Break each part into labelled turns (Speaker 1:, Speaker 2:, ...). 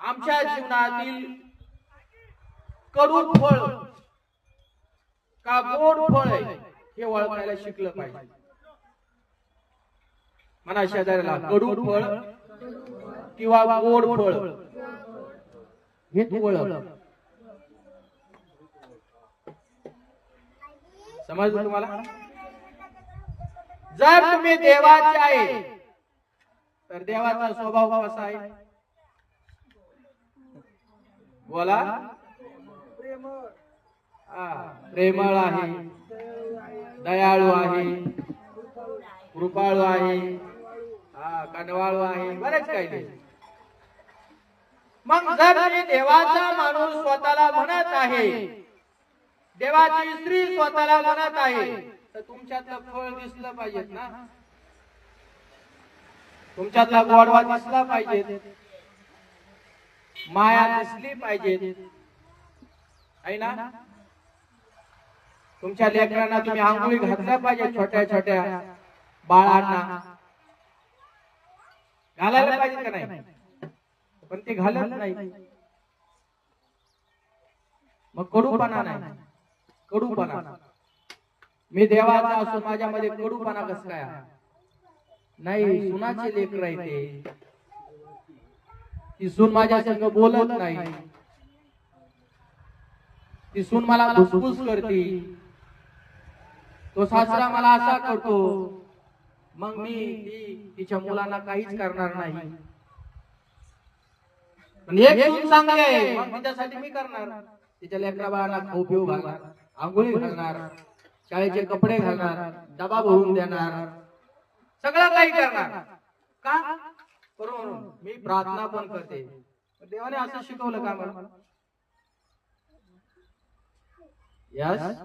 Speaker 1: आमच्या जीवनातील कडू फळ का गोड फळ आहे हे ओळखायला शिकलं पाहिजे. म्हणा शेजाऱ्याला कडू फळ किंवा गोड फळ हे तू ओळख. समजलं तुम्हाला? जर तुम्ही देवाचे आहे तर देवाचा स्वभाव कसा आहे. बोला. प्रेमळ आहे. दयाळू आहे. कृपाळू आहे. हा कनवाळू आहे. बरेच काही नाही. मग जर देवाचा माणूस स्वतःला म्हणत आहे देवाची स्त्री स्वतःला म्हणत आहे तर तुमच्यातलं फळ दिसलं पाहिजेत ना. तुमच्यातला गोडवा दिसला पाहिजे. माया दिसली पाहिजे. आहे ना? तुमच्या लेकरांना तुम्ही आंघोळी घातल्या पाहिजे छोट्या छोट्या बाळांना. घालायला पाहिजे का नाही? पण ते घालत नाही. मग कडूपणा नाही. कडूपणा. मी देवाचा असून माझ्यामध्ये कडूपणा कसं काय आहे? नाही सुनाचे लेकर आहे. ते ती सून माझ्या संग बोलत नाही. ती सून मला फुसफुस करते. तो सासरा मला असा करतो मग मी तिच्या मुलांना काहीच करणार नाही. पण एक सून चांगली आहे. मग तिच्यासाठी मी करणार. तिच्या लेकरा बाळांना खाऊ पिऊ घालणार आंघोळी घालणार शाळेचे कपडे घालणार डबा भरून देणार सगळं काही करणार. का? करून मी प्रार्थना पण करते. देवाने असं शिकवलं का मला यस?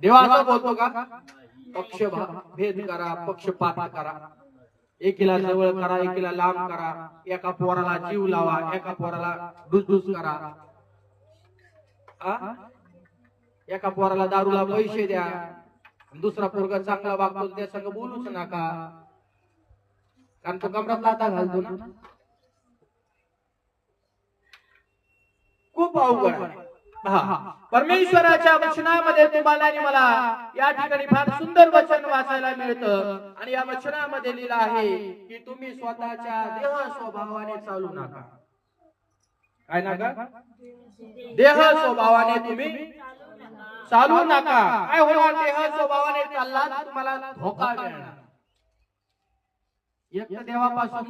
Speaker 1: देवा असं बोलतो का? पक्ष भेद करा पक्षपात करा. एकीला जवळ करा एकीला लांब करा. एका पोराला जीव लावा एका पोराला डुसडुस करा. आ? एका पोराला दारूला पैसे द्या. दुसरा पोरगा चांगला वागतो त्या संग बोलूच नका. कारण तो कमरात लाता घालतो ना. खूप अवघड आहे. परमेश्वराच्या वचनामध्ये तुम्हाला आणि मला या ठिकाणी फार सुंदर वचन वाचायला मिळतं. आणि या वचनामध्ये लिहिलं आहे की तुम्ही स्वतःच्या देह स्वभावाने चालू नका. काय नका? देह स्वभावाने तुम्ही चालू नका. काय होणार? देह स्वभावाने चालला तुम्हाला धोका मिळणार. एक देवापासून